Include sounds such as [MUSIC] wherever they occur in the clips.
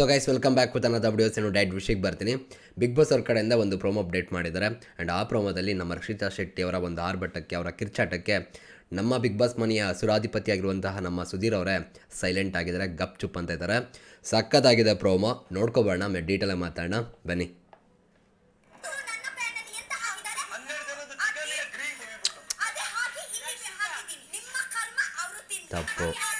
So guys welcome back with ಅನ್ನೋದು videos ಏನು diet ವಿಷಯಕ್ಕೆ ಬರ್ತೀನಿ. ಬಿಗ್ ಬಾಸ್ ಅವ್ರ ಕಡೆಯಿಂದ ಒಂದು ಪ್ರೋಮೋ ಅಪ್ಡೇಟ್ ಮಾಡಿದ್ದಾರೆ. ಆ್ಯಂಡ್ ಆ ಪ್ರೋಮೋದಲ್ಲಿ ನಮ್ಮ ರಕ್ಷಿತಾ ಶೆಟ್ಟಿ ಅವರ ಒಂದು ಆರ್ಭಟಕ್ಕೆ, ಅವರ ಕಿರ್ಚಾಟಕ್ಕೆ ನಮ್ಮ ಬಿಗ್ ಬಾಸ್ ಮನೆಯ ಸುರಾಧಿಪತಿಯಾಗಿರುವಂತಹ ನಮ್ಮ ಸುಧೀರ್ ಅವರೇ ಸೈಲೆಂಟ್ ಆಗಿದ್ದಾರೆ, ಗಪ್ ಚುಪ್ ಅಂತ ಇದ್ದಾರೆ. ಸಕ್ಕತ್ತಾಗಿದೆ ಪ್ರೋಮೋ ನೋಡ್ಕೊಬೋಣ ಆಮೇಲೆ ಡೀಟೇಲಾಗಿ ಮಾತಾಡೋಣ. ಬನ್ನಿ. ನನ್ನ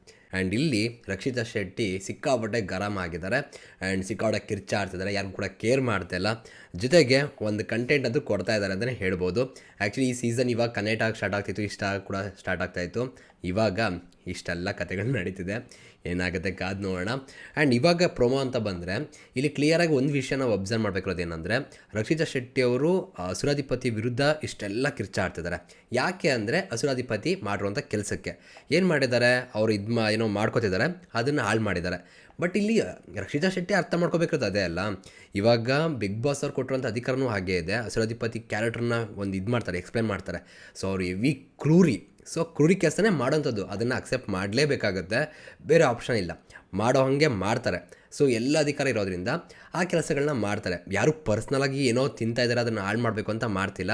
ಆ್ಯಂಡ್ ಇಲ್ಲಿ ರಕ್ಷಿತಾ ಶೆಟ್ಟಿ ಸಿಕ್ಕಾಪಟ್ಟೆ ಗರಂ ಆಗಿದ್ದಾರೆ. ಆ್ಯಂಡ್ ಸಿಕ್ಕಾಪಟ್ಟೆ ಕಿರ್ಚಾಡ್ತಿದ್ದಾರೆ. ಯಾರು ಕೂಡ ಕೇರ್ ಮಾಡ್ತಾ ಇಲ್ಲ. ಜೊತೆಗೆ ಒಂದು ಕಂಟೆಂಟ್ ಅದು ಕೊಡ್ತಾ ಇದ್ದಾರೆ ಅಂತಲೇ ಹೇಳ್ಬೋದು. ಆ್ಯಕ್ಚುಲಿ ಈ ಸೀಸನ್ ಇವಾಗ ಕನೆಕ್ಟ್ ಆಗಿ ಸ್ಟಾರ್ಟ್ ಆಗ್ತಿತ್ತು. ಇಷ್ಟ ಕೂಡ ಸ್ಟಾರ್ಟ್ ಆಗ್ತಾಯಿತ್ತು ಇವಾಗ ಇಷ್ಟೆಲ್ಲ ಕತೆಗಳು ನಡೀತಿದೆ. ಏನಾಗುತ್ತೆ ಕಾದು ನೋಡೋಣ. ಆ್ಯಂಡ್ ಇವಾಗ ಪ್ರೊಮೋ ಅಂತ ಬಂದರೆ, ಇಲ್ಲಿ ಕ್ಲಿಯರಾಗಿ ಒಂದು ವಿಷಯ ನಾವು ಅಬ್ಸರ್ವ್ ಮಾಡಬೇಕಿರೋದು ಏನಂದರೆ, ರಕ್ಷಿತಾ ಶೆಟ್ಟಿ ಅವರು ಅಸುರಾಧಿಪತಿ ವಿರುದ್ಧ ಇಷ್ಟೆಲ್ಲ ಕಿರ್ಚಾಡ್ತಿದ್ದಾರೆ. ಯಾಕೆ ಅಂದರೆ, ಅಸುರಾಧಿಪತಿ ಮಾಡಿರುವಂಥ ಕೆಲಸಕ್ಕೆ. ಏನು ಮಾಡಿದ್ದಾರೆ? ಅವರು ಇದು ಮಾ, ಏನೋ ಮಾಡ್ಕೋತಿದ್ದಾರೆ. ಅದನ್ನು ಹಾಳು ಮಾಡಿದ್ದಾರೆ. ಬಟ್ ಇಲ್ಲಿ, ರಕ್ಷಿತಾ ಶೆಟ್ಟಿ ಅರ್ಥ ಮಾಡ್ಕೋಬೇಕಿರೋದು ಅದೇ ಅಲ್ಲ. ಇವಾಗ ಬಿಗ್ ಬಾಸ್ ಅವ್ರು ಕೊಟ್ಟಿರೋಂಥ ಅಧಿಕಾರನೂ ಹಾಗೇ ಇದೆ. ಅಸುರಾಧಿಪತಿ ಕ್ಯಾರೆಕ್ಟರ್ನ ಒಂದು ಇದು ಮಾಡ್ತಾರೆ ಎಕ್ಸ್ಪ್ಲೇನ್ ಮಾಡ್ತಾರೆ. ಸೊ ಅವರು ಎವಿ ಕ್ರೂರಿ. ಸೊ ಕ್ರೂರಿ ಕೆಲಸನೇ ಮಾಡೋಂಥದ್ದು. ಅದನ್ನು ಅಕ್ಸೆಪ್ಟ್ ಮಾಡಲೇಬೇಕಾಗುತ್ತೆ. ಬೇರೆ ಆಪ್ಷನ್ ಇಲ್ಲ. ಮಾಡೋ ಹಾಗೆ ಮಾಡ್ತಾರೆ. ಸೊ ಎಲ್ಲ ಅಧಿಕಾರ ಇರೋದ್ರಿಂದ ಆ ಕೆಲಸಗಳನ್ನ ಮಾಡ್ತಾರೆ. ಯಾರು ಪರ್ಸ್ನಲಾಗಿ ಏನೋ ತಿಂತಾ ಇದ್ದಾರೆ ಅದನ್ನು ಹಾಳು ಮಾಡಬೇಕು ಅಂತ ಮಾಡ್ತಿಲ್ಲ.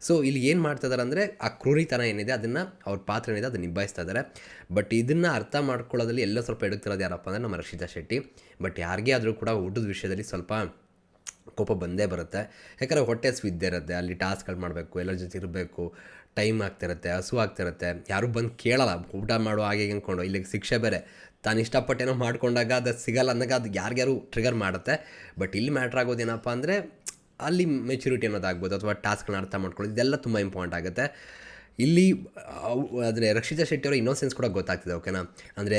ಸೊ ಇಲ್ಲಿ ಏನು ಮಾಡ್ತಾ ಇದ್ದಾರೆ ಅಂದರೆ, ಆ ಕ್ರೂರಿತನ ಏನಿದೆ, ಅದನ್ನು ಅವ್ರ ಪಾತ್ರ ಏನಿದೆ ಅದನ್ನು ನಿಭಾಯಿಸ್ತಾ ಇದ್ದಾರೆ ಬಟ್ ಇದನ್ನು ಅರ್ಥ ಮಾಡ್ಕೊಳ್ಳೋದಲ್ಲಿ ಎಲ್ಲ ಸ್ವಲ್ಪ ಎಡುತ್ತಿರೋದು ಯಾರಪ್ಪ ಅಂದರೆ, ನಮ್ಮ ರಕ್ಷಿತಾ ಶೆಟ್ಟಿ. ಬಟ್ ಯಾರಿಗೇ ಆದರೂ ಕೂಡ ಊಟದ ವಿಷಯದಲ್ಲಿ ಸ್ವಲ್ಪ ಕೋಪ ಬಂದೇ ಬರುತ್ತೆ. ಯಾಕಂದರೆ ಹೊಟ್ಟೆ ಸ್ವಿದ್ದೆ ಇರುತ್ತೆ. ಅಲ್ಲಿ ಟಾಸ್ಕ್ಗಳು ಮಾಡಬೇಕು ಎಲ್ಲರ ಜೊತೆ ಇರಬೇಕು ಟೈಮ್ ಆಗ್ತಿರುತ್ತೆ, ಹಸು ಆಗ್ತಿರುತ್ತೆ, ಯಾರು ಬಂದು ಕೇಳಲ್ಲ. ಊಟ ಮಾಡೋ ಹಾಗೆ ಅಂದ್ಕೊಂಡು ಇಲ್ಲಿಗೆ ಶಿಕ್ಷೆ ಬೇರೆ. ತಾನು ಇಷ್ಟಪಟ್ಟೇನೋ ಮಾಡ್ಕೊಂಡಾಗ ಅದು ಸಿಗಲ್ಲ ಅಂದಾಗ ಅದು ಯಾರಿಗ್ಯಾರು ಟ್ರಿಗರ್ ಮಾಡುತ್ತೆ. ಬಟ್ ಇಲ್ಲಿ ಮ್ಯಾಟ್ರ್ ಆಗೋದೇನಪ್ಪ ಅಂದರೆ ಅಲ್ಲಿ ಮೆಚುರಿಟಿ ಅನ್ನೋದಾಗ್ಬೋದು ಅಥವಾ ಟಾಸ್ಕ್ನ ಅರ್ಥ ಮಾಡ್ಕೊಳ್ಳೋದು. ಇದೆಲ್ಲ ತುಂಬ ಇಂಪಾರ್ಟೆಂಟ್ ಆಗುತ್ತೆ. ಇಲ್ಲಿ ಅಂದರೆ ರಕ್ಷಿತಾ ಶೆಟ್ಟಿ ಅವರ ಇನ್ನೋಸೆನ್ಸ್ ಕೂಡ ಗೊತ್ತಾಗ್ತಿದೆ ಓಕೆನಾ ಅಂದರೆ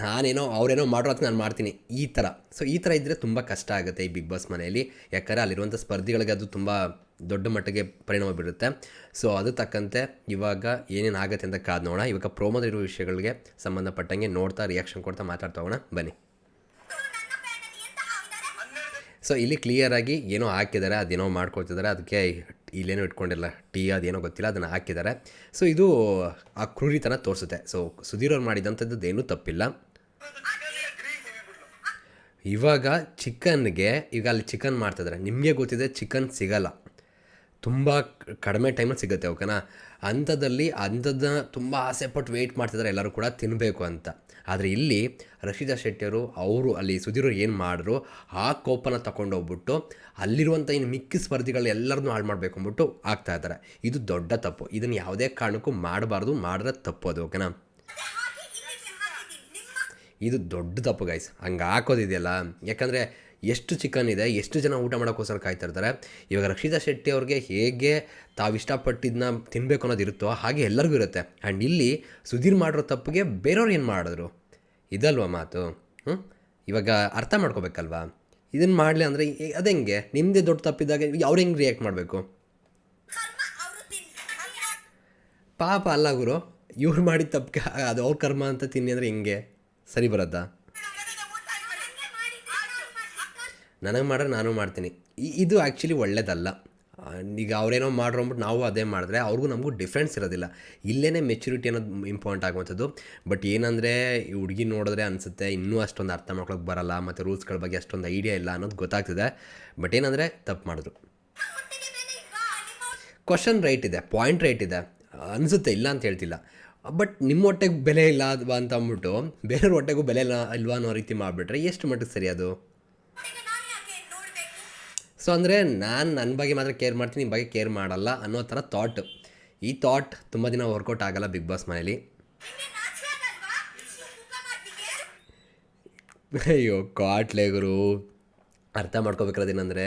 ನಾನೇನೋ, ಅವರೇನೋ ಮಾಡೋ ನಾನು ಮಾಡ್ತೀನಿ. ಈ ಥರ ಸೊ ಈ ಥರ ಇದ್ದರೆ ತುಂಬ ಕಷ್ಟ ಆಗುತ್ತೆ ಈ ಬಿಗ್ ಬಾಸ್ ಮನೆಯಲ್ಲಿ. ಯಾಕಂದರೆ ಅಲ್ಲಿರುವಂಥ ಸ್ಪರ್ಧಿಗಳಿಗೆ ಅದು ತುಂಬ ದೊಡ್ಡ ಮಟ್ಟಿಗೆ ಪರಿಣಾಮ ಬೀರುತ್ತೆ. ಸೊ ಅದು ತಕ್ಕಂತೆ ಇವಾಗ ಏನೇನು ಆಗುತ್ತೆ ಅಂತ ಕಾದು ನೋಡೋಣ. ಇವಾಗ ಪ್ರೋಮೋದಲ್ಲಿರೋ ವಿಷಯಗಳಿಗೆ ಸಂಬಂಧಪಟ್ಟಂಗೆ ನೋಡ್ತಾ ರಿಯಾಕ್ಷನ್ ಕೊಡ್ತಾ ಮಾತಾಡ್ತಾ ಹೋಗೋಣ. ಬನ್ನಿ? ಸೊ ಇಲ್ಲಿ ಕ್ಲಿಯರಾಗಿ ಏನೋ ಹಾಕಿದ್ದಾರೆ, ಅದೇನೋ ಮಾಡ್ಕೊಳ್ತಿದ್ದಾರೆ. ಅದಕ್ಕೆ ಇಲ್ಲೇನೋ ಇಟ್ಕೊಂಡಿಲ್ಲ. ಟೀ ಅದೇನೋ ಗೊತ್ತಿಲ್ಲ, ಅದನ್ನು ಹಾಕಿದ್ದಾರೆ. ಸೊ ಇದು ಆ ಕ್ರೂರಿತನ ತೋರಿಸುತ್ತೆ. ಸೊ ಸುಧೀರ್ ಅವ್ರು ಮಾಡಿದಂಥದ್ದು ಏನೂ ತಪ್ಪಿಲ್ಲ. ಇವಾಗ ಚಿಕನ್ಗೆ, ಈಗ ಅಲ್ಲಿ ಚಿಕನ್ ಮಾಡ್ತಿದ್ದಾರೆ. ನಿಮಗೆ ಗೊತ್ತಿದೆ ಚಿಕನ್ ಸಿಗಲ್ಲ. ತುಂಬ ಕಡಿಮೆ ಟೈಮಲ್ಲಿ ಸಿಗುತ್ತೆ ಓಕೆನಾ ಅಂಥದ್ದಲ್ಲಿ ಅಂಥದ್ದನ್ನ ತುಂಬ ಆಸೆ ಪಟ್ಟು ವೆಯ್ಟ್ ಮಾಡ್ತಿದ್ದಾರೆ ಎಲ್ಲರೂ ಕೂಡ ತಿನ್ನಬೇಕು ಅಂತ. ಆದರೆ ಇಲ್ಲಿ ರಕ್ಷಿತಾ ಶೆಟ್ಟಿಯವರು, ಅವರು ಅಲ್ಲಿ ಸುಧೀರವ್ರು ಏನು ಮಾಡಿದ್ರು ಆ ಕೋಪನ ತಗೊಂಡೋಗ್ಬಿಟ್ಟು ಅಲ್ಲಿರುವಂಥ ಇನ್ನು ಮಿಕ್ಕಿ ಸ್ಪರ್ಧಿಗಳು ಎಲ್ಲರನ್ನೂ ಹಾಳು ಮಾಡಬೇಕು ಅಂದ್ಬಿಟ್ಟು ಆಗ್ತಾ ಇದ್ದಾರೆ. ಇದು ದೊಡ್ಡ ತಪ್ಪು. ಇದನ್ನು ಯಾವುದೇ ಕಾರಣಕ್ಕೂ ಮಾಡಬಾರ್ದು, ಮಾಡಿದ್ರೆ ತಪ್ಪು ಅದು ಓಕೆನಾ ಇದು ದೊಡ್ಡ ತಪ್ಪು ಗೈಸ್ ಹಂಗೆ ಹಾಕೋದಿದೆಯಲ್ಲ? ಯಾಕಂದರೆ ಎಷ್ಟು ಚಿಕನ್ ಇದೆ, ಎಷ್ಟು ಜನ ಊಟ ಮಾಡೋಕ್ಕೋಸ್ಕರ ಕಾಯ್ತಾ ಇರ್ತಾರೆ ಇವಾಗ ರಕ್ಷಿತಾ ಶೆಟ್ಟಿ ಅವ್ರಿಗೆ ಹೇಗೆ ತಾವು ಇಷ್ಟಪಟ್ಟಿದ್ದನ್ನ ತಿನ್ನಬೇಕು ಅನ್ನೋದು ಇರುತ್ತೋ ಹಾಗೆ ಎಲ್ಲರಿಗೂ ಇರುತ್ತೆ. ಆ್ಯಂಡ್ ಇಲ್ಲಿ ಸುಧೀರ್ ಮಾಡಿರೋ ತಪ್ಪಿಗೆ ಬೇರೆಯವ್ರು ಏನು ಮಾಡಿದ್ರು? ಇದಲ್ವ ಮಾತು? ಹ್ಞೂ ಇವಾಗ ಅರ್ಥ ಮಾಡ್ಕೋಬೇಕಲ್ವಾ? ಇದನ್ನು ಮಾಡಲಿ ಅಂದರೆ ಹೆಂಗೆ? ನಿಮ್ಮದೇ ದೊಡ್ಡ ತಪ್ಪಿದ್ದಾಗ ಅವ್ರು ಹೆಂಗೆ ರಿಯಾಕ್ಟ್ ಮಾಡಬೇಕು. ಪಾಪ ಅಲ್ಲ ಗುರು, ಇವ್ರು ಮಾಡಿದ ತಪ್ಪಿಗೆ ಅದು ಅವ್ರ ಕರ್ಮ ಅಂತ ತಿನ್ನಿ ಅಂದರೆ ಹಿಂಗೆ? ಸರಿ ಬರುತ್ತಾ ಜನದ ಊಟ ಆಯ್ತದೆ ನಂಗೆ ಮಾಡಿದ್ರೆ ನಾನು ಮಾಡ್ತೀನಿ. ನನಗೆ ಮಾಡ್ರೆ ನಾನು ಮಾಡ್ತೀನಿ. ಇದು ಆ್ಯಕ್ಚುಲಿ ಒಳ್ಳೇದಲ್ಲ. ಈಗ ಅವರೇನೋ ಮಾಡ್ರು ಅಂದ್ಬಿಟ್ಟು ನಾವು ಅದೇ ಮಾಡಿದ್ರೆ ಅವ್ರಿಗೂ ನಮಗೂ ಡಿಫ್ರೆನ್ಸ್ ಇರೋದಿಲ್ಲ. ಇಲ್ಲೇ ಮೆಚುರಿಟಿ ಅನ್ನೋದು ಇಂಪಾರ್ಟೆಂಟ್ ಆಗುವಂಥದ್ದು. ಬಟ್ ಏನಂದರೆ ಈ ಹುಡುಗಿ ನೋಡಿದ್ರೆ ಅನಿಸುತ್ತೆ ಇನ್ನೂ ಅಷ್ಟೊಂದು ಅರ್ಥ ಮಾಡ್ಕೊಳಕ್ಕೆ ಬರಲ್ಲ, ಮತ್ತು ರೂಲ್ಸ್ಗಳ ಬಗ್ಗೆ ಅಷ್ಟೊಂದು ಐಡಿಯಾ ಇಲ್ಲ ಅನ್ನೋದು ಗೊತ್ತಾಗ್ತಿದೆ. ಬಟ್ ಏನಂದರೆ ತಪ್ಪು ಮಾಡಿದ್ರು. ಕ್ವಶನ್ ರೈಟ್ ಇದೆ ಪಾಯಿಂಟ್ ರೈಟ್ ಇದೆ. ಅನಿಸುತ್ತೆ ಇಲ್ಲ ಅಂತ ಹೇಳ್ತಿಲ್ಲ. ಬಟ್ ನಿಮ್ಮ ಹೊಟ್ಟೆಗೆ ಬೆಲೆ ಇಲ್ಲ ಅಲ್ವಾ ಅಂತ ಅಂದ್ಬಿಟ್ಟು ಬೇರೆಯವ್ರ ಹೊಟ್ಟೆಗೂ ಬೆಲೆ ಇಲ್ಲ, ಇಲ್ವಾ ಅನ್ನೋ ರೀತಿ ಮಾಡಿಬಿಟ್ರೆ ಎಷ್ಟು ಮಟ್ಟಿಗೆ ಸರಿ ಅದು ಹೊಟ್ಟೆಗೆ ನಾನು ಯಾಕೆ ನೋಡ್ಬೇಕು? ಸೊ ಅಂದರೆ ನಾನು ನನ್ನ ಬಗ್ಗೆ ಮಾತ್ರ ಕೇರ್ ಮಾಡ್ತೀನಿ ನಿಮ್ಮ ಬಗ್ಗೆ ಕೇರ್ ಮಾಡಲ್ಲ ಅನ್ನೋ ಥರ ಥಾಟ್ ಈ ಥಾಟ್ ತುಂಬ ದಿನ ವರ್ಕೌಟ್ ಆಗಲ್ಲ ಬಿಗ್ ಬಾಸ್ ಮನೇಲಿ? ಅಯ್ಯೋ, ಕಾಟ್ಲೆ ಗುರು. ಅರ್ಥ ಮಾಡ್ಕೋಬೇಕಿರೋದೇನೆಂದರೆ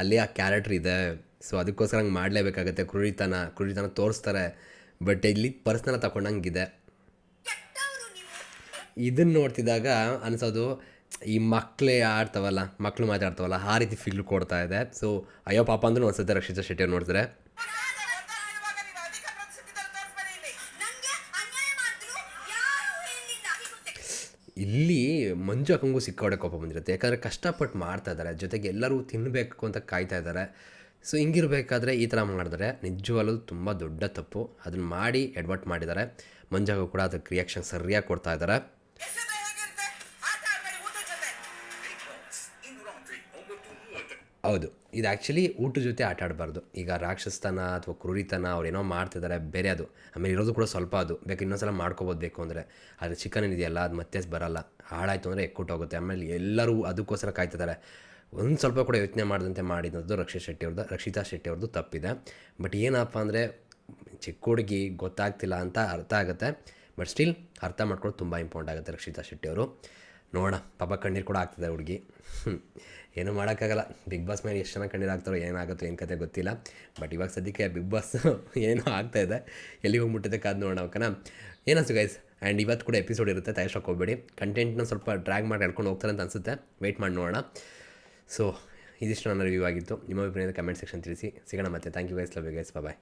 ಅಲ್ಲಿ ಆ ಕ್ಯಾರೆಕ್ಟ್ರ್ ಇದೆ. ಸೊ ಅದಕ್ಕೋಸ್ಕರ ಹಂಗೆ ಮಾಡಲೇಬೇಕಾಗತ್ತೆ. ಕ್ರೂರಿತನ ಕುರಿತನ ತೋರಿಸ್ತಾರೆ. ಬಟ್ ಇಲ್ಲಿ ಪರ್ಸ್ನಲ್ ತಗೊಂಡಂಗಿದೆ. ಇದನ್ನು ನೋಡ್ತಿದ್ದಾಗ ಅನಿಸೋದು ಈ ಮಕ್ಕಳೇ ಆಡ್ತಾವಲ್ಲ ಮಕ್ಕಳು ಮಾತಾಡ್ತಾವಲ್ಲ ಆ ರೀತಿ ಫೀಲ್ ಕೊಡ್ತಾ ಇದೆ. ಸೊ ಅಯ್ಯೋ ಪಾಪ ಅಂದ್ರೂ ಒಂದು ಸತಿ ರಕ್ಷಿತಾ ಶೆಟ್ಟಿ ನೋಡಿದ್ರೆ ಇಲ್ಲಿ ಮಂಜು ಅಕ್ಕಂಗೂ ಸಿಕ್ಕೋಡೆ ಕೋಪ ಬಂದಿರುತ್ತೆ. ಯಾಕಂದರೆ ಕಷ್ಟಪಟ್ಟು ಮಾಡ್ತಾ ಇದ್ದಾರೆ ಜೊತೆಗೆ ಎಲ್ಲರೂ ತಿನ್ನಬೇಕು ಅಂತ ಕಾಯ್ತಾ ಇದ್ದಾರೆ ಸೊ ಹಿಂಗಿರಬೇಕಾದ್ರೆ ಈ ಥರ ಮಾಡಿದ್ರೆ ನಿಜವಾಗಲೂ ತುಂಬ ದೊಡ್ಡ ತಪ್ಪು. ಅದನ್ನು ಮಾಡಿ ಎಡ್ವರ್ಟ್ ಮಾಡಿದ್ದಾರೆ. ಮಂಜಾಗೂ ಕೂಡ ಅದಕ್ಕೆ ರಿಯಾಕ್ಷನ್ ಸರಿಯಾಗಿ ಕೊಡ್ತಾ ಇದ್ದಾರೆ ಹೌದು. ಇದು ಆ್ಯಕ್ಚುಲಿ ಊಟದ ಜೊತೆ ಆಟ ಆಡಬಾರ್ದು. ಈಗ ರಾಕ್ಷಸತನ ಅಥವಾ ಕ್ರೂರಿತನ ಅವ್ರೇನೋ ಮಾಡ್ತಿದ್ದಾರೆ ಬೇರೆ ಅದು. ಆಮೇಲೆ ಇರೋದು ಕೂಡ ಸ್ವಲ್ಪ ಅದು. ಬೇಕು ಇನ್ನೊಂದ್ಸಲ ಮಾಡ್ಕೋಬೋದು ಬೇಕು ಅಂದರೆ. ಆದರೆ ಚಿಕನ್ ಇದೆಯಲ್ಲ ಅದು ಮತ್ತೆ ಬರಲ್ಲ. ಹಾಳಾಯಿತು ಅಂದರೆ ಎಕ್ಕುಟ್ಟೋಗುತ್ತೆ ಆಮೇಲೆ ಎಲ್ಲರೂ ಅದಕ್ಕೋಸ್ಕರ ಕಾಯ್ತಿದ್ದಾರೆ ಒಂದು ಸ್ವಲ್ಪ ಕೂಡ ಯೋಚನೆ ಮಾಡಿದಂತೆ ಮಾಡಿದ್ದು ರಕ್ಷಿತ್ ಶೆಟ್ಟಿ ಅವ್ರದ್ದು ರಕ್ಷಿತಾ ಶೆಟ್ಟಿ ಅವ್ರದ್ದು ತಪ್ಪಿದೆ. ಬಟ್ ಏನಪ್ಪ ಅಂದರೆ ಚಿಕ್ಕ ಹುಡುಗಿ ಗೊತ್ತಾಗ್ತಿಲ್ಲ ಅಂತ ಅರ್ಥ ಆಗುತ್ತೆ. ಬಟ್ ಸ್ಟಿಲ್ ಅರ್ಥ ಮಾಡ್ಕೊಂಡು ತುಂಬ ಇಂಪಾರ್ಟೆಂಟ್ ಆಗುತ್ತೆ ರಕ್ಷಿತಾ ಶೆಟ್ಟಿ ಅವರು. ನೋಡೋಣ. ಪಾಪ ಕಣ್ಣೀರು ಕೂಡ ಆಗ್ತದೆ ಹುಡುಗಿ. ಏನೂ ಮಾಡೋಕ್ಕಾಗಲ್ಲ. ಬಿಗ್ ಬಾಸ್ ಮೇಲೆ ಎಷ್ಟು ಜನ ಕಣ್ಣೀರು ಆಗ್ತಾರೋ ಏನಾಗುತ್ತೋ ಏನು ಕತೆ ಗೊತ್ತಿಲ್ಲ. ಬಟ್ ಇವಾಗ ಸದ್ಯಕ್ಕೆ ಬಿಗ್ ಬಾಸ್ [LAUGHS] ಏನೋ ಆಗ್ತಾಯಿದೆ ಎಲ್ಲಿ ಹೋಗಿ ಹೋಗ್ಬಿಟ್ಟಿದೆ ಕಾದು ನೋಡೋಣ, ಓಕೆನಾ? ಏನಿಸ್ತು ಗೈಸ್ ಆ್ಯಂಡ್ ಇವತ್ತು ಕೂಡ ಎಪಿಸೋಡ್ ಇರುತ್ತೆ ತಯಾರಿಸೋಕೆ ಹೋಗಬೇಡಿ. ಕಂಟೆಂಟ್ನ ಸ್ವಲ್ಪ ಡ್ರ್ಯಾಗ್ ಮಾಡಿ ಹೇಳ್ಕೊಂಡು ಹೋಗ್ತಾರೆ ಅಂತ ಅನಿಸುತ್ತೆ. ವೆಯ್ಟ್ ಮಾಡಿ ನೋಡೋಣ. ಸೊ ಇದಿಷ್ಟು ನನ್ನ ರಿವ್ಯೂ ಆಗಿತ್ತು. ನಿಮ್ಮ ಅಭಿಪ್ರಾಯದ ಕಮೆಂಟ್ ಸೆಕ್ಷನ್ ತಿಳಿಸಿ. ಸಿಗೋಣ ಮತ್ತೆ. Thank you guys love you guys bye